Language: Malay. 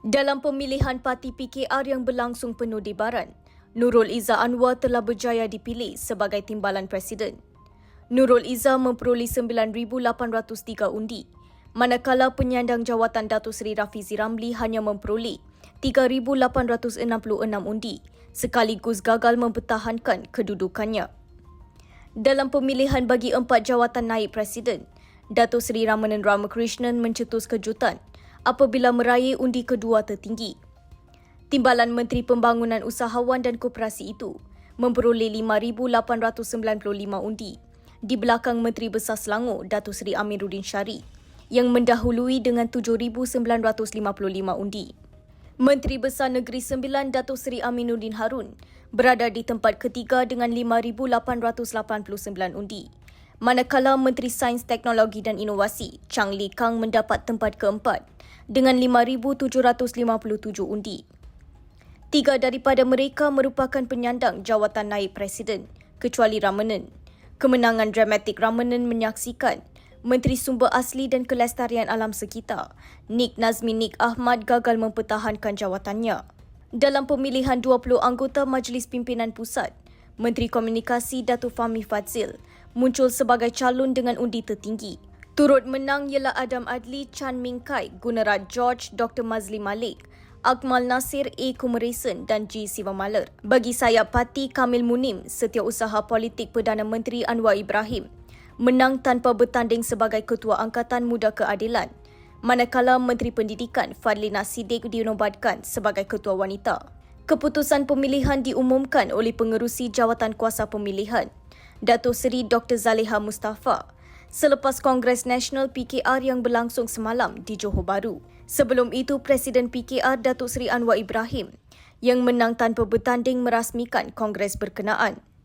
Dalam pemilihan parti PKR yang berlangsung penuh debaran, Nurul Izzah Anwar telah berjaya dipilih sebagai timbalan Presiden. Nurul Izzah memperoleh 9,803 undi, manakala penyandang jawatan Datuk Seri Rafizi Ramli hanya memperoleh 3,866 undi sekaligus gagal mempertahankan kedudukannya. Dalam pemilihan bagi empat jawatan naib Presiden, Datuk Seri Ramanan Ramakrishnan mencetus kejutan apabila meraih undi kedua tertinggi. Timbalan Menteri Pembangunan Usahawan dan Koperasi itu memperoleh 5,895 undi di belakang Menteri Besar Selangor Datuk Seri Amiruddin Syari yang mendahului dengan 7,955 undi. Menteri Besar Negeri Sembilan Datuk Seri Aminuddin Harun berada di tempat ketiga dengan 5,889 undi. Manakala Menteri Sains, Teknologi dan Inovasi Chang Li Kang mendapat tempat keempat dengan 5,757 undi. Tiga daripada mereka merupakan penyandang jawatan naib presiden, kecuali Ramanan. Kemenangan dramatik Ramanan menyaksikan Menteri Sumber Asli dan Kelestarian Alam Sekitar, Nik Nazmi Nik Ahmad gagal mempertahankan jawatannya. Dalam pemilihan 20 anggota Majlis Pimpinan Pusat, Menteri Komunikasi Datuk Fahmi Fadzil muncul sebagai calon dengan undi tertinggi. Turut menang ialah Adam Adli, Chan Ming Kai, Gunarat George, Dr. Mazli Malik, Akmal Nasir A. Kumaresen dan G. Sivamalar. Bagi sayap parti Kamil Munim, setiausaha politik Perdana Menteri Anwar Ibrahim, menang tanpa bertanding sebagai Ketua Angkatan Muda Keadilan, manakala Menteri Pendidikan Fadlina Siddiq dinobatkan sebagai Ketua Wanita. Keputusan pemilihan diumumkan oleh pengerusi jawatan kuasa pemilihan, Datuk Seri Dr. Zaleha Mustafa, selepas Kongres Nasional PKR yang berlangsung semalam di Johor Bahru. Sebelum itu, Presiden PKR Datuk Seri Anwar Ibrahim yang menang tanpa bertanding merasmikan Kongres berkenaan.